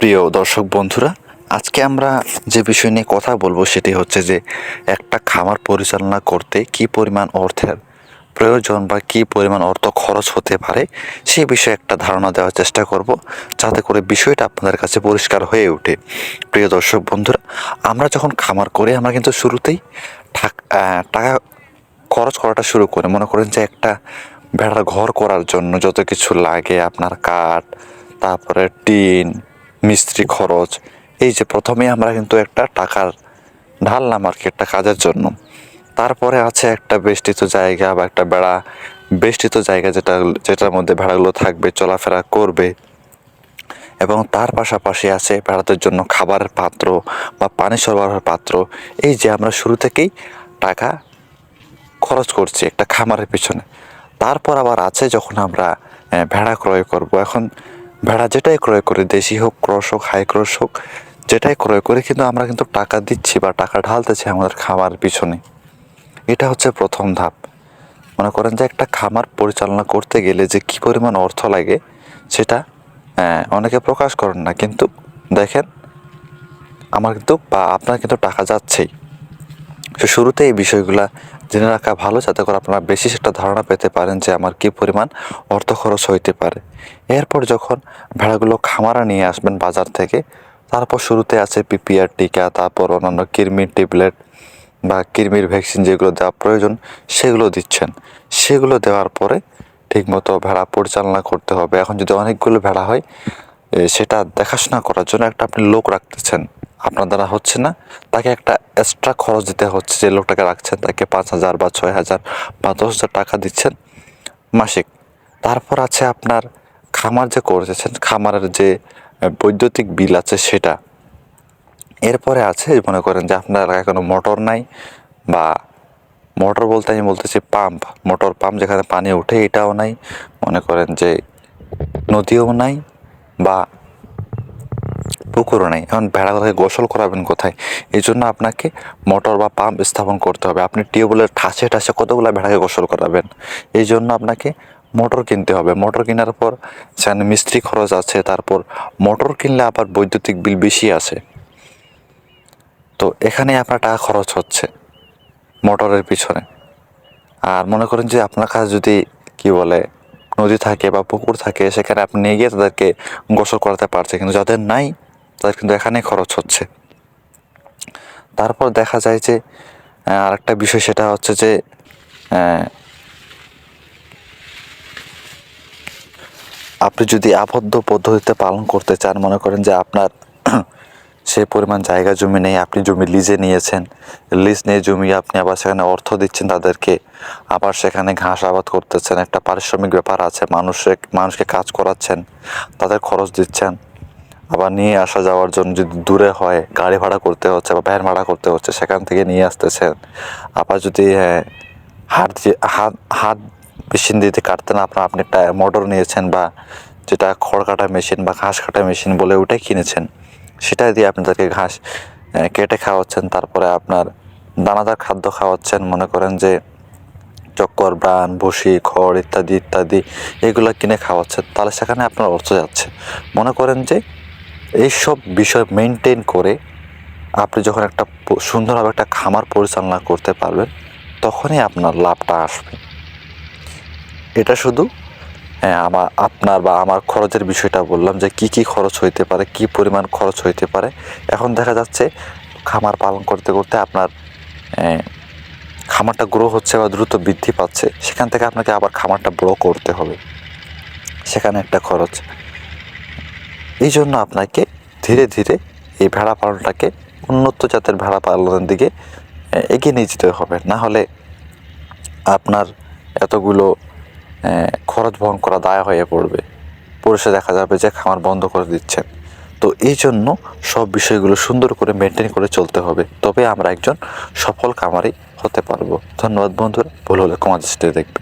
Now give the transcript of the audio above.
প্রিয় দর্শক বন্ধুরা, আজকে আমরা যে বিষয় নিয়ে কথা বলব সেটি হচ্ছে যে একটা খামার পরিচালনা করতে কি পরিমাণ অর্থের প্রয়োজন বা কি পরিমাণ অর্থ খরচ হতে পারে সেই বিষয়ে একটা ধারণা দেওয়ার চেষ্টা করব, যাতে করে বিষয়টা আপনাদের কাছে পরিষ্কার হয়ে ওঠে। প্রিয় দর্শক বন্ধুরা, আমরা যখন খামার করি, আমরা কিন্তু শুরুতেই টাকা খরচ করাটা শুরু করে। মনে করেন যে একটা ভেড়ার ঘর করার জন্য যত কিছু লাগে, আপনার কাঠ, তারপরে টিন মিস্ত্রি খরচ। এই যে প্রথমে আমরা কিন্তু একটা টাকার ঢাললাম আর কি একটা কাজের জন্য। তারপরে আছে একটা বেষ্টিত জায়গা বা একটা বেড়া। বেষ্টিত জায়গা যেটা, যেটার মধ্যে ভেড়াগুলো থাকবে, চলাফেরা করবে। এবং তার পাশাপাশি আছে ভেড়াদের জন্য খাবারের পাত্র বা পানি সরবরাহের পাত্র। এই যে আমরা শুরু থেকেই টাকা খরচ করছি একটা খামারের পিছনে। তারপর আবার আছে যখন আমরা ভেড়া ক্রয় করব। এখন ভেড়া যেটাই ক্রয় করে দেশি হোক ক্রস হোক হাই ক্রস হোক যেটাই ক্রয় করে কিন্তু আমরা কিন্তু টাকা দিচ্ছি বা টাকা ঢালতেছি আমাদের খামার পিছনে। এটা হচ্ছে প্রথম ধাপ। মনে করেন যে একটা খামার পরিচালনা করতে গেলে যে কী পরিমাণ অর্থ লাগে সেটা আহ, অনেকে প্রকাশ করেন না। কিন্তু দেখেন আমার কিন্তু বা আপনার কিন্তু টাকা যাচ্ছেই। শুরুতে এই বিষয়গুলা জেনে রাখা ভালো যাতে করে আপনারা বেশি সেটা ধারণা পেতে পারেন যে আমার কি পরিমাণ অর্থ খরচ হইতে পারে। এরপর যখন ভেড়াগুলো খামারা নিয়ে আসবেন বাজার থেকে, তারপর শুরুতে আছে পিপিআর টিকা, তারপর অন্যান্য কৃমির ট্যাবলেট বা কৃমির ভ্যাকসিন যেগুলো দেওয়া প্রয়োজন, সেগুলো দিচ্ছেন। সেগুলো দেওয়ার পরে ঠিকমতো ভেড়া পরিচালনা করতে হবে। এখন যদি অনেকগুলো ভেড়া হয় সেটা দেখাশোনা করার জন্য একটা আপনি লোক রাখতেছেন। আপনার দ্বারা হচ্ছে না, তাকে একটা এক্সট্রা খরচ দিতে হচ্ছে। যে লোকটাকে রাখছেন, তাকে পাঁচ হাজার বা ছয় হাজার বা দশ হাজার টাকা দিচ্ছেন মাসিক। তারপর আছে আপনার খামার যে করেছেন, খামারের যে বৈদ্যুতিক বিল আছে সেটা। এরপরে আছে, মনে করেন যে আপনার এলাকায় কোনো মোটর নাই বা মোটর বলতে আমি বলতেছি পাম্প। মোটর পাম্প যেখানে পানি ওঠে, এটাও নাই। মনে করেন যে নদীও নাই বা পুকুরও নেই, এখন ভেড়াগুলোকে গোসল করাবেন কোথায়? এই জন্য আপনাকে মোটর বা পাম্প স্থাপন করতে হবে। আপনি টিউবওয়েলের ঠাসে ঠাসে কতগুলো ভেড়াকে গোসল করাবেন? এই জন্য আপনাকে মোটর কিনতে হবে। মোটর কেনার পর সেখানে মিস্ত্রি খরচ আছে, তারপর মোটর কিনলে আবার বৈদ্যুতিক বিল বেশি আছে। তো এখানে আপনার টাকা খরচ হচ্ছে মোটরের পিছনে। আর মনে করেন যে আপনার কাছে যদি, কি বলে, নদী থাকে বা পুকুর থাকে, সেখানে আপনি নিয়ে গিয়ে তাদেরকে গোসল করাতে পারছে কিন্তু যাদের নাই তাদের কিন্তু এখানেই খরচ হচ্ছে। তারপর দেখা যায় যে আরেকটা বিষয় সেটা হচ্ছে যে আপনি যদি আবদ্ধ পদ্ধতিতে পালন করতে চান, মনে করেন যে আপনার সে পরিমাণ জায়গা, জমি নেই, আপনি জমি লিজে নিয়েছেন। লিজ নিয়ে জমি আপনি আবার সেখানে অর্থ দিচ্ছেন তাদেরকে, আবার সেখানে ঘাস আবাদ করতেছেন, একটা পারিশ্রমিক ব্যাপার আছে, মানুষের, মানুষকে কাজ করাচ্ছেন, তাদের খরচ দিচ্ছেন। আবার নিয়ে আসা যাওয়ার জন্য যদি দূরে হয় গাড়ি ভাড়া করতে হচ্ছে বা ভ্যান ভাড়া করতে হচ্ছে সেখান থেকে নিয়ে আসতেছেন। আবার যদি হ্যাঁ, হাত দিয়ে হাত হাত মেশিন দিতে কাটতেন আপনার আপনি মোটর নিয়েছেন বা যেটা খড় কাটা মেশিন বা ঘাস কাটা মেশিন বলে ওটাই কিনেছেন সেটা দিয়ে আপনাদেরকে ঘাস কেটে খাওয়াচ্ছেন তারপরে আপনার দানাদার খাদ্য খাওয়াচ্ছেন মনে করেন যে চক্কর ব্রান ভুসি খড় ইত্যাদি ইত্যাদি এগুলো কিনে খাওয়াচ্ছেন তাহলে সেখানে আপনার অর্থ যাচ্ছে। মনে করেন যে এইসব বিষয় মেনটেন করে আপনি যখন একটা সুন্দরভাবে একটা খামার পরিচালনা করতে পারবেন, তখনই আপনার লাভটা আসবে। এটা শুধু হ্যাঁ আমার আপনার বা আমার খরচের বিষয়টা বললাম যে কি কি খরচ হইতে পারে, কি পরিমাণ খরচ হইতে পারে। এখন দেখা যাচ্ছে খামার পালন করতে করতে আপনার খামারটা গ্রো হচ্ছে বা দ্রুত বৃদ্ধি পাচ্ছে, সেখান থেকে আপনাকে আবার খামারটা বড় করতে হবে। সেখানে একটা খরচ। এই জন্য আপনাকে ধীরে ধীরে এই ভেড়া পালনটাকে উন্নত জাতের ভেড়া পালনের দিকে এগিয়ে নিয়ে যেতে হবে। না হলে আপনার এতগুলো খরচ বহন করা দায় হয়ে পড়বে। পরিষে দেখা যাবে যে খামার বন্ধ করে দিচ্ছেন। তো এই জন্য সব বিষয়গুলো সুন্দর করে মেনটেন করে চলতে হবে। তবে আমরা একজন সফল খামারি হতে পারব। ধন্যবাদ বন্ধুরা। ভুল হলে কমাতে দেখবে